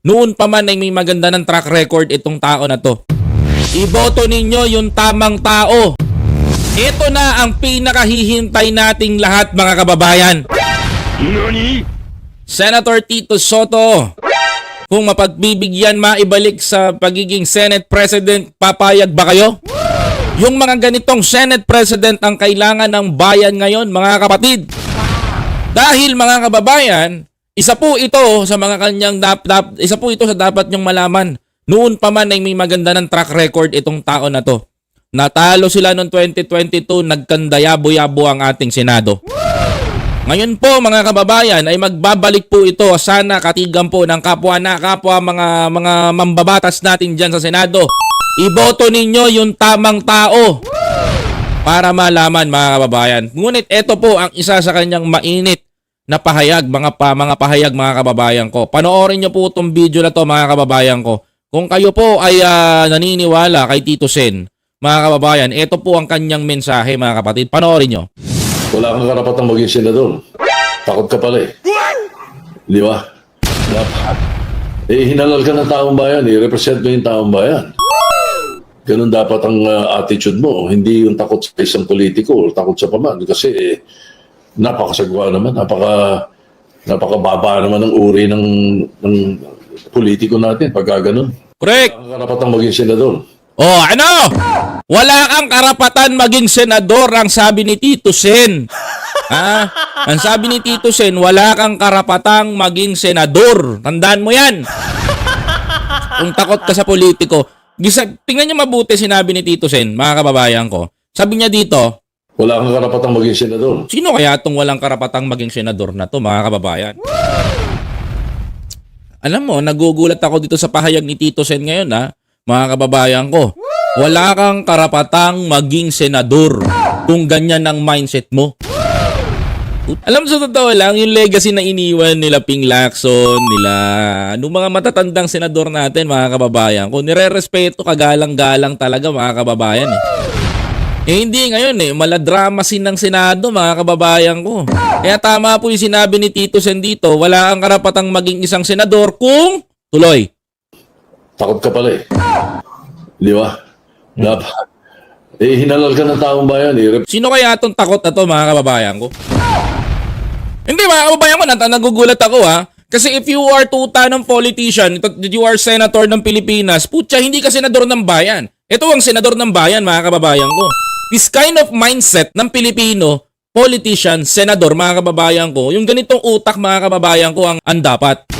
Noon pa man ay may maganda ng track record itong tao na to. Iboto ninyo yung tamang tao. Ito na ang pinakahihintay nating lahat mga kababayan. Senator Tito Soto, kung mapagbibigyan maibalik sa pagiging Senate President, papayag ba kayo? Yung mga ganitong Senate President ang kailangan ng bayan ngayon, mga kapatid. Dahil mga kababayan, isa po ito sa mga kanyang dap, dap, isa po ito sa dapat nyong malaman. Noon pa man ay may maganda ng track record itong tao na to. Natalo sila noong 2022, nagkandayabo-yabo ang ating Senado. Ngayon po mga kababayan ay magbabalik po ito sana katigan po ng kapwa na kapwa mga mga mambabatas natin diyan sa Senado. Iboto ninyo yung tamang tao para malaman mga kababayan. Ngunit ito po ang isa sa kanyang mainit na pahayag mga pa, mga pahayag mga kababayan ko. Panoorin niyo po itong video na to mga kababayan ko. Kung kayo po ay ah, naniniwala kay Tito Sen, mga kababayan, ito po ang kanyang mensahe mga kapatid. Panoorin niyo. Wala kang karapatang maging senador. Takot ka pala eh. Di ba? Dapat. Eh, hinalal ka ng taong bayan. Eh, represent mo yung taong bayan. Ganun dapat ang uh, attitude mo. Hindi yung takot sa isang politiko o takot sa paman. Kasi eh, napakasagwa naman. Napaka, napakababa naman ng uri ng, ng politiko natin pagka ganun. Correct. Kang karapatang maging senador. Oh, ano? Wala kang karapatan maging senador ang sabi ni Tito Sen. Ha? Ang sabi ni Tito Sen, wala kang karapatang maging senador. Tandaan mo yan. Kung takot ka sa politiko. Gisa, tingnan niyo mabuti sinabi ni Tito Sen, mga kababayan ko. Sabi niya dito, Wala kang karapatang maging senador. sino kaya itong walang karapatang maging senador na to, mga kababayan? Alam mo, nagugulat ako dito sa pahayag ni Tito Sen ngayon, ha? Mga kababayan ko. Wala kang karapatang maging senador kung ganyan ang mindset mo. Alam sa totoo lang, yung legacy na iniwan nila Ping Lacson, nila, nung mga matatandang senador natin, mga kababayan ko, nire-respeto kagalang-galang talaga, mga kababayan. Eh. Eh hindi ngayon eh, maladrama sin ng Senado mga kababayan ko. Kaya tama po yung sinabi ni Tito Sen dito, wala kang karapatang maging isang senador kung tuloy. Takot ka pala eh. Di ba? Dapat. Eh, hinalal ka ng taong bayan eh. Sino kaya itong takot na to mga kababayan ko? Hindi mga kababayan ko, nat- nagugulat ako ha. Kasi if you are tuta ng politician, you are senator ng Pilipinas, putya, hindi ka senador ng bayan. Ito ang senador ng bayan mga kababayan ko. This kind of mindset ng Pilipino, politician, senador mga kababayan ko, yung ganitong utak mga kababayan ko ang, ang dapat.